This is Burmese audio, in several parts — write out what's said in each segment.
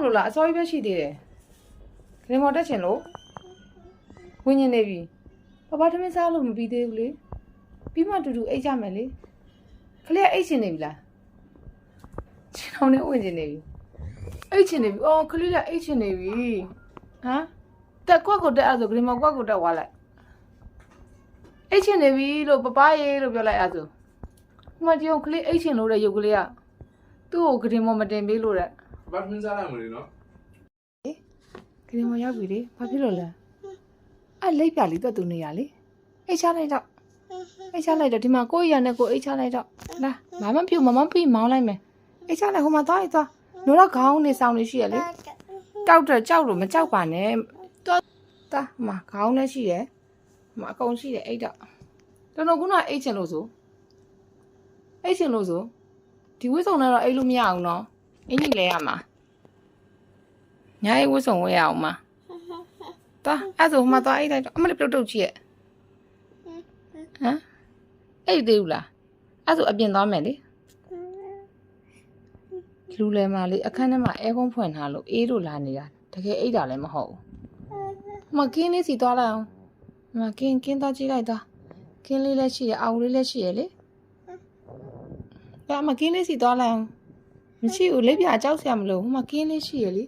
မလို့လားအစောကြီးပဲရှိသေးတယ်ဂရင်မော်တက်ချင်လို့ဝင်ញနေပြီပပထမင်းစားလို့မပြီးသေးဘူးလေပြီးမှတူတူအိတ်ကြမယ်လေခလေးကအိတ်ချင်နေပြီလားချင်အောင်နဲ့ဝင်ချင်နေပြီအိတ်ချင်နေပြီအော်ခလေးကအိတ်ချင်နေပြီဟမ်တက်ကွက်ကိုတက်အဲ့ဒါဆိုဂရင်မော်ကွက်ကိုတက်သွားလိုက်အိတ်ချင်နေပြီလို့ပပရေလို့ပြောလိုက်အဲ့ဒါဆိုဟိုမကြောင်ခလေးအိတ်ချင်လို့တဲ့ရုပ်ကလေးကသူ့ကိုဂရင်မော်မတင်ပေးလို့တဲ့ ဘာမှမစားနိုင်ဘူးလေနော်ကလေးမရောက်ပြီလေဘာဖြစ်လို့လဲအဲ့လိပ်ပြလေးတော့သူနေရလေအိတ်ချလိုက်တော့အိတ်ချလိုက်တော့ဒီမှာကိုယ့်ရနဲ့ကိုယ်အိတ်ချလိုက်တော့လာမမပြူမမပြမောင်းလိုက်မယ်အိတ်ချလိုက်ဟိုမှာသွားရသွားနိုးတော့ခေါင်းနေဆောင်နေရှိရလေတောက်တော့ကြောက်လို့မကြောက်ပါနဲ့သွားသွားဟိုမှာခေါင်းလည်းရှိတယ်ဟိုမှာအကုန်ရှိတယ်အိတ်တော့တော်တော်ကအိတ်ချင်လို့ဆိုအိတ်ချင်လို့ဆိုဒီဝိစုံနဲ့တော့အိတ်လို့မရအောင်နော် အင်းကြီးလဲရမှာညာရေးဝတ်စုံဝဲရအောင်မတာအဲ့ဒါဆိုဟိုမှာသွားအိတ်လိုက်တော့အမလေးပြုတ်တုတ်ကြည့်ရဲ့ဟမ်အိတ်သေးဘူးလားအဲ့ဒါဆိုအပြင်သွားမယ်လေလူလဲမလေးအခန်းထဲမှာအဲကုန်းဖွင့်ထားလို့အေးလို့လာနေတာတကယ်အိတ်တာလည်းမဟုတ်ဘူးဟိုမှာကင်းလေးစီသွားလိုက်အောင်ဟိုမှာကင်းကင်းသွားကြည့်လိုက်သွားကင်းလေးလည်းရှိရအောင်လေးလည်းရှိရလေဒါမှကင်းလေးစီသွားလိုက်အောင် မရှိဘူးလက်ပြအကြောက်စရာမလိုဟိုမှာကင်းလေးရှိရလေ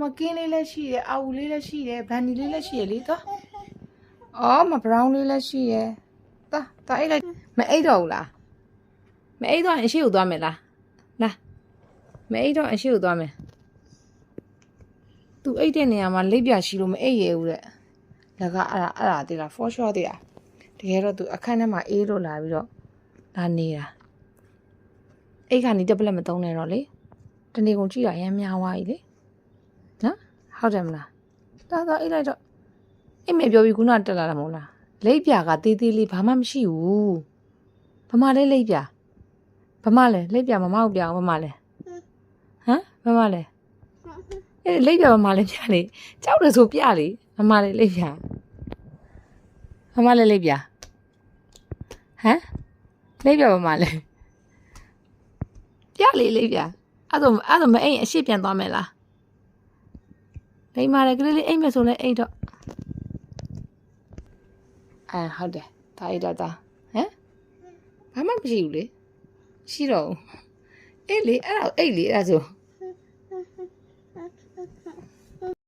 မကင်းလေးလည်းရှိတယ်အာဝူလေးလည်းရှိတယ်ဗန်နီလေးလည်းရှိရလေတော့အော်မဘရောင်းလေးလည်းရှိရတာတာအိတ်လိုက်မအိတ်တော့ဘူးလားမအိတ်တော့အရှိကိုသွားမယ်လားလာမအိတ်တော့အရှိကိုသွားမယ်သူအိတ်တဲ့နေရာမှာလိပ်ပြရှိလို့မအိတ်ရဘူးတဲ့လကအဲ့ဒါအဲ့ဒါတည်းလား for sure တည်းလားတကယ်တော့သူအခန်းထဲမှာအေးလို့လာပြီးတော့လာနေတာ အိတ်ကနေတက်ပလက်မသုံးနဲ့တော့လေတနေ့ကုန်ကြည့်တာရမ်းများသွားပြီလေနော်ဟုတ်တယ်မလားတော်တော်အိတ်လိုက်တော့အိတ်မေပြောပြီးခုနတက်လာတာမဟုတ်လားလိပ်ပြာကသေးသေးလေးဘာမှမရှိဘူးဘာမှလဲလိပ်ပြာဘာမှလဲလိပ်ပြာမမဟုတ်ပြအောင်ဘာမှလဲဟမ်ဘာမှလဲအဲ့လိပ်ပြာဘာမှလဲပြလေကြောက်တယ်ဆိုပြလေဘာမှလဲလိပ်ပြာဘာမှလဲလိပ်ပြာဟမ်လိပ်ပြာဘာမှလဲ ပြလေလိပ်ပြာအဲ့ဒါအဲ့ဒါမအိမ်အရှိပြန်သွားမယ်လားလိမ္မာတယ်ကလေးလေးအိမ်မယ်ဆိုလဲအိမ်တော့အဲဟုတ်တယ်ဒါအိမ်တော့ဒါဟမ်ဘာမှမရှိဘူးလေရှိတော့ဘူးအေးလေအဲ့ဒါအိတ်လေအဲ့ဒါဆို